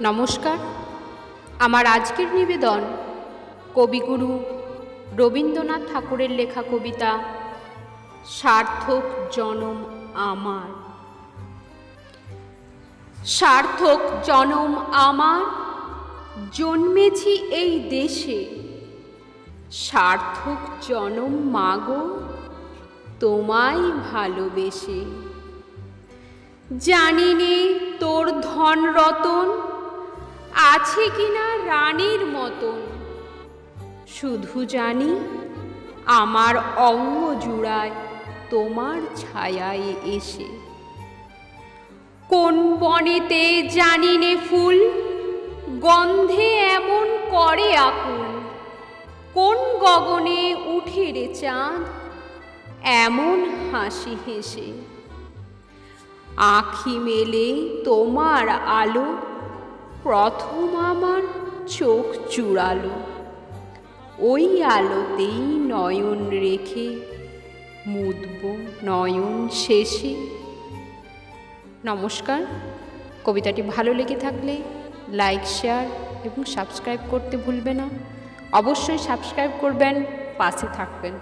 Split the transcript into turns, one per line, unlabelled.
নমস্কার। আমার আজকের নিবেদন কবিগুরু রবীন্দ্রনাথ ঠাকুরের লেখা কবিতা, সার্থক জনম আমার। সার্থক জনম আমার, জন্মেছি এই দেশে। সার্থক জনম মাগো, তোমায় ভালোবেসে। জানি নে তোর ধন রতন আছে কিনা রানীর মতন? শুধু জানি, আমার অঙ্গ জুড়ায় তোমার ছায়ায় এসে। কোন বনেতে জানি নে ফুল? গন্ধে এমন করে আকুল। কোন গগনে উঠে রে চাঁদ? এমন হাসি হেসে। আখি মেলে তোমার আলো প্রথম আমার চোখ চূড়ালো। ওই আলোতেই নয়ন রেখে, মুদব নয়ন শেষে। নমস্কার। কবিতাটি ভালো লেগে থাকলে লাইক, শেয়ার এবং সাবস্ক্রাইব করতে ভুলবে না। অবশ্যই সাবস্ক্রাইব করবেন, পাশে থাকবেন।